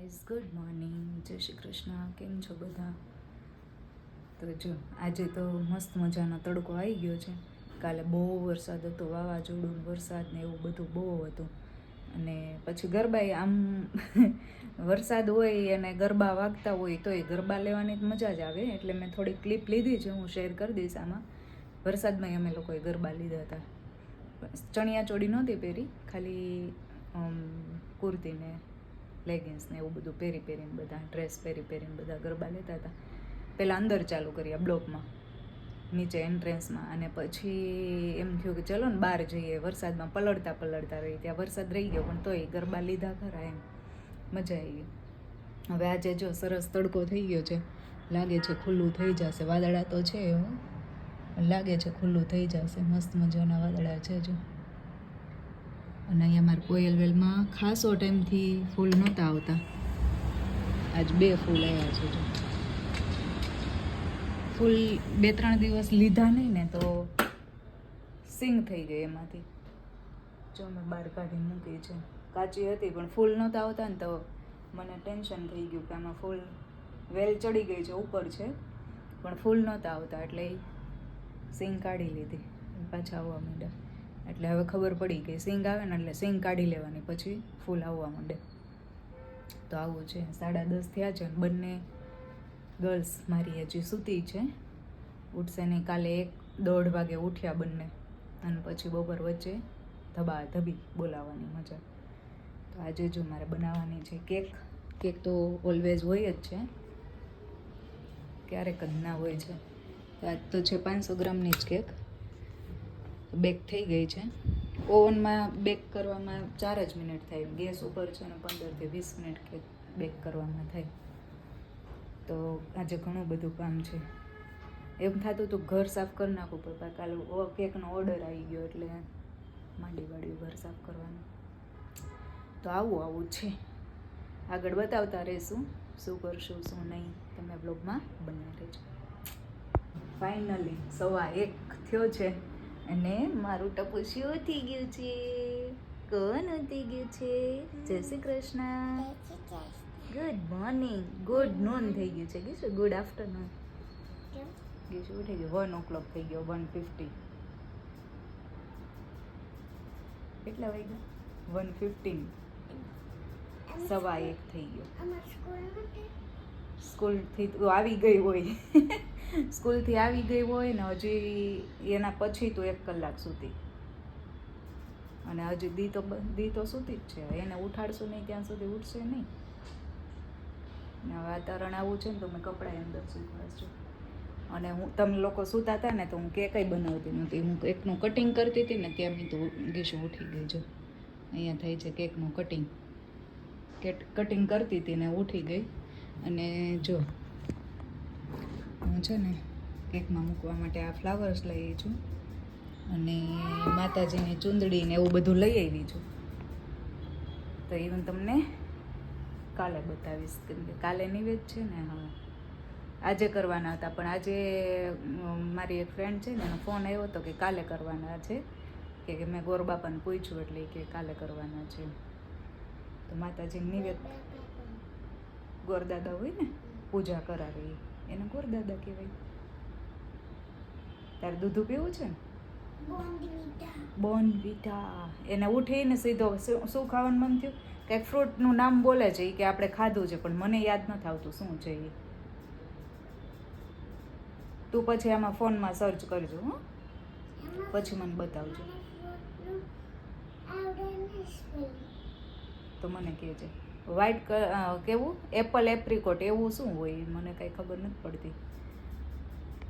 Guys good morning જય શ્રી કૃષ્ણ. કેમ છો બધા? તો જો આજે તો મસ્ત મજાનો તડકો આવી ગયો છે. કાલે બહુ વરસાદ હતો વાવાઝોડું વરસાદ ને એવું બધું બહુ હતું. અને પછી ગરબાએ આમ વરસાદ હોય અને ગરબા વાગતા હોય તોય ગરબા લેવાની મજા જ આવે. એટલે મેં થોડી ક્લિપ લીધી છે હું શેર કરી દઈશ આમાં. વરસાદમાં અમે લોકોએ ગરબા લીધા હતા. ચણિયા ચોળી નહોતી પહેરી ખાલી અમ, કુર્તી ને લેગિન્સ ને એવું બધું પહેરી પહેરીને બધા ડ્રેસ પહેરી પહેરીને બધા ગરબા લેતા હતા. પહેલાં અંદર ચાલુ કર્યા બ્લોકમાં, નીચે એન્ટ્રન્સમાં અને પછી એમ થયું કે ચલો ને બહાર જઈએ, વરસાદમાં પલળતા પલળતા રહી. ત્યાં વરસાદ રહી ગયો, પણ તોય ગરબા લીધા ખરા એમ. મજા આવી હવે આજે જો સરસ તડકો થઈ ગયો છે, લાગે છે ખુલ્લું થઈ જશે. વાદળા તો છે એવું લાગે છે ખુલ્લું થઈ જશે. મસ્ત મજાના વાદળા છે જો. અને અહીંયા મારા કોયલ વેલમાં ખાસો ટાઈમથી ફૂલ નહોતા આવતા. આજ બે ફૂલ આવ્યા છે ફૂલ બે ત્રણ દિવસ લીધા નહીં ને તો સિંગ થઈ ગઈ એમાંથી. જો મેં બહાર કાઢી મૂકી છે. કાચી હતી પણ ફૂલ નહોતા આવતા ને તો મને ટેન્શન થઈ ગયું કે આમાં ફૂલ વેલ ચડી ગઈ છે, ઉપર છે. પણ ફૂલ નહોતા આવતા એટલે સિંગ કાઢી લીધી. પાછા આવવા માંડ્યા. એટલે હવે ખબર પડી કે સિંગ આવે ને એટલે સિંગ કાઢી લેવાની પછી ફૂલ આવવા માંડે. તો આવું છે. સાડા દસ થયા છે બંને ગર્લ્સ મારી હજી સૂતી છે. ઉઠશે નહીં, કાલે એક દોઢ વાગે ઉઠ્યા બંને. અને પછી બપોર વચ્ચે ધબા ધબી બોલાવવાની મજા. તો આજે જો મારે બનાવવાની છે કેક. કેક તો ઓલવેઝ હોય જ છે. ક્યારેક જ ના હોય છે. આજ તો છે પાંચસો ગ્રામની જ કેક. બેક થઈ ગઈ છે. ઓવનમાં બેક કરવામાં ચાર જ મિનિટ થાય. ગેસ ઉપર છે ને પંદરથી વીસ મિનિટ કેક બેક કરવામાં થાય. તો આજે ઘણું બધું કામ છે. એમ થતું હતું ઘર સાફ કરી નાખવું પણ કાલે કેકનો ઓર્ડર આવી ગયો એટલે માંડી ઘર સાફ કરવાનું. તો આવું આવું છે. આગળ બતાવતા રહેશું શું કરશું, શું નહીં. તમે બ્લોગમાં બન્યા રહેજો. ફાઇનલી સવા એક થયો છે. અને મારું ટપુ શું થઈ ગયું છે. કોણ થઈ ગયું છે. Jai Shri Krishna. Good morning good noon થઈ ગયું છે. કીશું ગુડ આફ્ટરનૂન કીશું ઉઠી ગયું. વન ઓ ક્લોક થઈ ગયો. વન ફિફ્ટી કેટલા વાગ્યા? વન ફિફ્ટીન સવા એક થઈ ગયો. સ્કૂલથી તું આવી ગઈ હોય. સ્કૂલથી આવી ગઈ હોય ને હજી એના પછી તો એક કલાક સુધી. અને હજી દી તો દી તો સૂતી જ છે. એને ઉઠાડશું નહીં ત્યાં સુધી ઉઠશે નહીં. ને વાતાવરણ આવું છે ને તો મેં કપડાં અંદર સૂકવા અને હું, તમે લોકો સૂતા હતા ને તો હું કેકઈ બનાવતી નહોતી. હું કેકનું કટિંગ કરતી હતી ને ત્યાં મેં તો ગીશું ઉઠી ગઈ જો. અહીંયા થાય છે કેકનું કટિંગ. કેટ, કટિંગ કરતી હતી ને ઉઠી ગઈ. અને જો છે ને, કેકમાં મૂકવા માટે આ ફ્લાવર્સ લઈ છું. અને માતાજીની ચૂંદડી ને એવું બધું લઈ આવી છું. તો એ હું તમને કાલે બતાવીશ, કેમ કે કાલે નિવેદ છે ને હવે આજે કરવાના હતા, પણ આજે મારી એક ફ્રેન્ડ છે ને, એનો ફોન આવ્યો હતો કે કાલે કરવાના છે. કે મેં ગોરબાપાને પૂછ્યું એટલે કે કાલે કરવાના છે. તો માતાજી નિવેદ, ગોરદાદા હોય ને, પૂજા કરાવે ઈ. કોર ગોરદાદા કહેવાય. તારે દૂધું પીવું છે ને? બોનવીટા એને ઉઠીને સીધો શું ખાવાનું મન થયું? કંઈક ફ્રૂટનું નામ બોલે છે એ કે આપણે ખાધું છે પણ મને યાદ નથી આવતું શું છે એ તું પછી આમાં ફોનમાં સર્ચ કરજો હો. પછી મને બતાવજો. તો મને કહેજે. વ્હાઈટ કેવું? એપલ એપ્રિકોટ એવું શું હોય? મને કાંઈ ખબર નથી પડતી.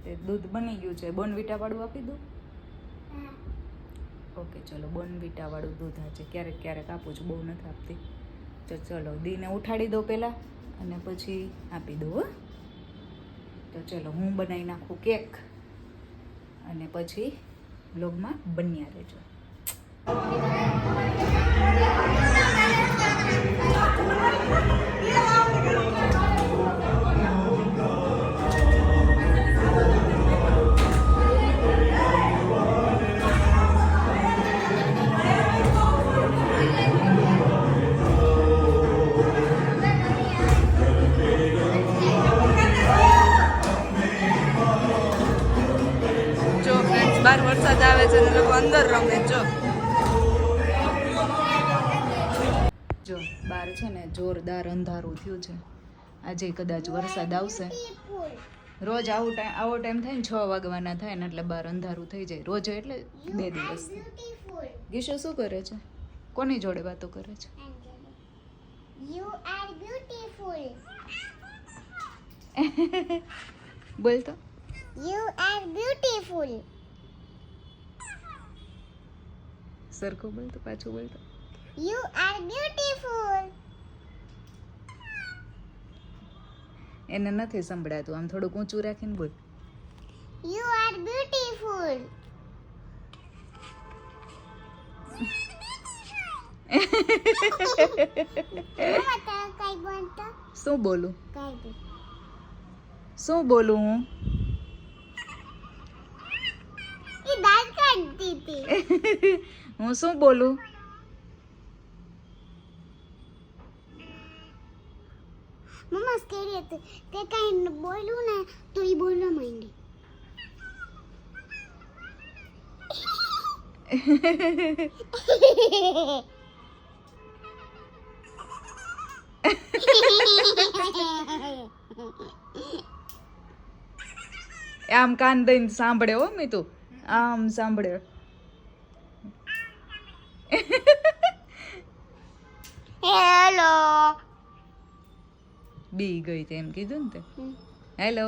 તે દૂધ બની ગયું છે. બોનવીટાવાળું આપી દઉં? ઓકે ચલો બોનવીટાવાળું દૂધ આજે ક્યારેક ક્યારેક આપું છું બહુ નથી આપતી. તો ચલો દીને ઉઠાડી દો પહેલાં અને પછી આપી દઉં હો. તો ચલો હું બનાવી નાખું કેક અને પછી બ્લોગમાં બન્યા રહેજો. Bárbaro, eh, ¿sabes? ¿Cuándo rompe el જોરદાર અંધારું થયું છે. આજે કદાચ વરસાદ આવશે. રોજ આવો ટાઈમ આવો ટાઈમ થાય ને છ વાગવાના થાય ને એટલે બહાર અંધારું થઈ જાય. રોજ એટલે બે દિવસ. ગીશો શું કરે છે? કોની જોડે વાતો કરે છે? You are beautiful. બોલ તો. યુ આર બ્યુટીફુલ સરખું બોલ તો, પાછું બોલ તો. You are beautiful. એને નથી સંભળાતું. આમ થોડુંક ઊંચું રાખીને બોલ. યુ આર બ્યુટીફુલ શું બોલું? શું બોલું હું? હું શું બોલું? મમ્મા સ્કેરી હતી. તે કઈ બોલું ને તો એ બોલવા માંડી. આમ કાન દઈને સાંભળ્યો હો મી તું આમ સાંભળ્યો હેલો બી ગઈ તે એમ કીધું ને તે. હેલો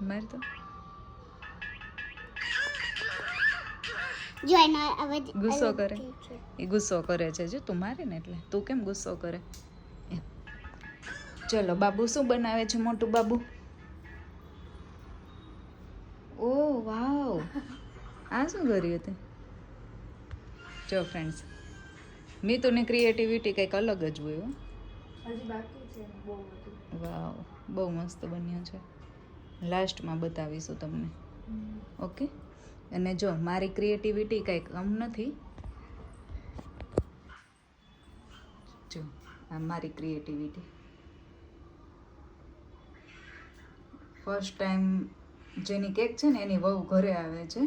માર તો જો એનો અવાજ ગુસ્સો કરે. એ ગુસ્સો કરે છે. જો તું મારે ને એટલે. તું કેમ ગુસ્સો કરે? ચલો બાબુ શું બનાવે છે મોટું બાબુ? ઓ વાવ. આ શું કર્યું તે? જો ફ્રેન્ડ્સ મિતુની ક્રિએટિવિટી કંઈક અલગ જ હોય વાવ બહુ મસ્ત બન્યું છે. લાસ્ટમાં બતાવીશું તમને. ઓકે? અને જો મારી ક્રિએટિવિટી કંઈક કમ નથી. જો આ મારી ક્રિએટિવિટી ફર્સ્ટ ટાઈમ જેની કેક છે ને એની વહુ ઘરે આવે છે.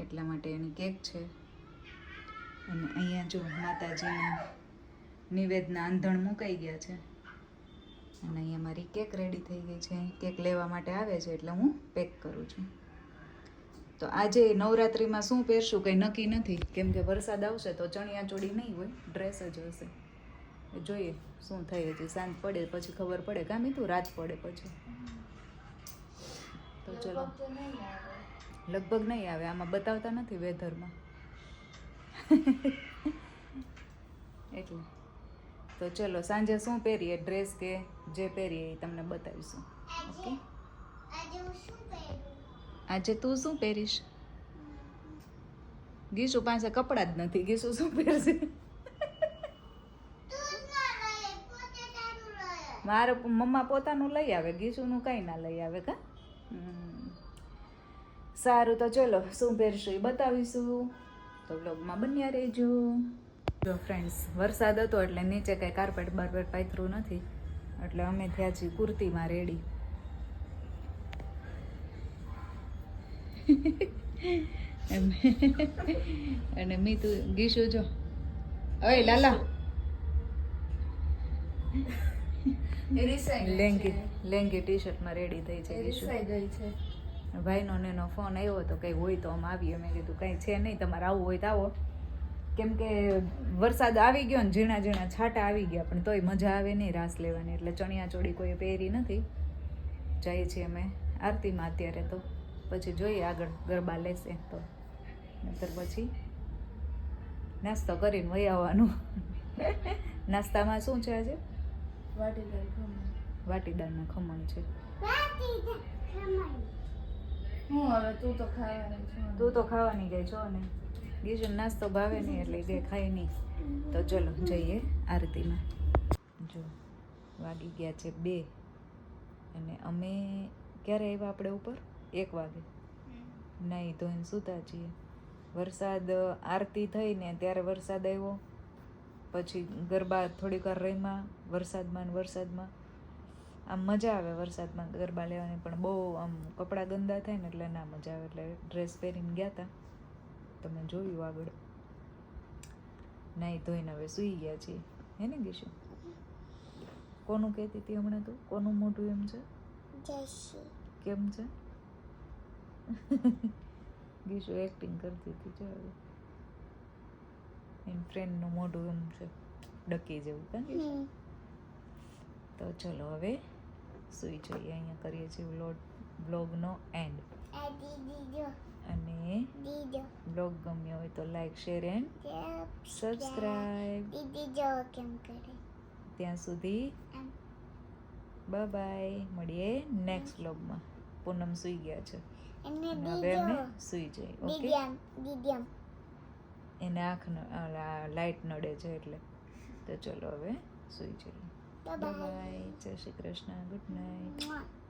એટલા માટે એની કેક છે. અને અહીંયા જો માતાજીના નિવેદના આંધણ મુકાઈ ગયા છે. અને અહીંયા મારી કેક રેડી થઈ ગઈ છે. કેક લેવા માટે આવે છે એટલે હું પેક કરું છું. તો આજે નવરાત્રિમાં શું પહેરશું કંઈ નક્કી નથી. કેમ કે વરસાદ આવશે તો ચણિયા ચોળી નહીં હોય ડ્રેસ જ હશે. જોઈએ શું થાય, હજી સાંજ પડે પછી ખબર પડે કામ તું રાત પડે પછી. તો ચલો. લગભગ નહીં આવે. આમાં બતાવતા નથી વેધરમાં એટલે. તો ચલો સાંજે શું પહેરીએ? ડ્રેસ કે જે પહેરીએ એ તમને બતાવીશું. ઓકે આજે તું શું પહેરીશ? ગીસુ પાસે કપડાં જ નથી. ગીસુ શું પહેરશે? મારે મમ્મા પોતાનું લઈ આવે ગીસુનું કંઈ ના લઈ આવે કા. સારું તો ચલો શું પહેરશું એ બતાવીશું. તો બ્લોગમાં બન્યા રહેજો. જો ફ્રેન્ડ્સ વરસાદ હતો એટલે નીચે કાંઈ કાર્પેટ બારપેટ પાથરું નથી. એટલે અમે થયા છીએ કુર્તીમાં રેડી. અને મીતું ગીશું જો. અય લાલા. લેંગી લેંગી ટી શર્ટમાં રેડી થઈ છે ગીશુ. ભાઈનો ને એનો ફોન આવ્યો તો કંઈ હોય તો આમ આવીએ. મેં કીધું કંઈ છે નહીં તમારે આવવું હોય તો આવો. કેમ કે વરસાદ આવી ગયો ને ઝીણા ઝીણા છાંટા આવી ગયા પણ તોય મજા આવે નહીં રાસ લેવાની. એટલે ચણિયા ચોળી કોઈ પહેરી નથી. જઈએ છીએ અમે આરતીમાં અત્યારે તો. પછી જોઈએ આગળ ગરબા લેશે તો. નહીતર પછી નાસ્તો કરીને વહી આવવાનું. નાસ્તામાં શું છે આજે? વાટીદાળના ખમણ છે. રાતી તો ખાવાની તું તો ખાવાની ગઈ છો ને? બીજો નાસ્તો ભાવે નહીં એટલે કે ખાય નહીં. તો ચલો જઈએ આરતીમાં. જો, વાગી ગયા છે બે. અને અમે ક્યારે આવ્યા આપણે ઉપર? એક વાગે. નહીં તો એને સૂતા છીએ. વરસાદ, આરતી થઈ ને ત્યારે વરસાદ આવ્યો. પછી ગરબા થોડીક વાર રહીમાં વરસાદમાં ને વરસાદમાં. આમ મજા આવે વરસાદમાં ગરબા લેવાની પણ બહુ આમ કપડાં ગંદા થાય ને એટલે ના મજા આવે. એટલે ડ્રેસ પહેરીને ગયા હતા તમે જોયું આગળ. નાહી ધોઈને હવે સૂઈ ગયા છીએ. હે ને ગીશું કોનું કહેતી હતી હમણાં તું? કોનું મોઢું એમ છે? કેમ છે? ગીશુ એક્ટિંગ કરતી હતી જો હવે. એમ ફ્રેન્ડનું મોઢું એમ છે ડકી જેવું કાં કે તો ચલો હવે સૂઈ જઈએ. અહીંયા કરીએ છીએ વ્લોગ બ્લોગનો એન્ડ અને બ્લોગ ગમ્યો હોય તો લાઈક શેર એન્ડ સબસ્ક્રાઈબ ત્યાં સુધી બાય બાય મળીએ નેક્સ્ટ બ્લોગમાં પૂનમ સૂઈ ગયા છે. હવે અમે સૂઈ જઈએ ઓકે? એને આંખ લાઇટ નડે છે એટલે. તો ચલો હવે સૂઈ જઈએ. બાય. બાય જય શ્રી કૃષ્ણ ગુડ નાઇટ.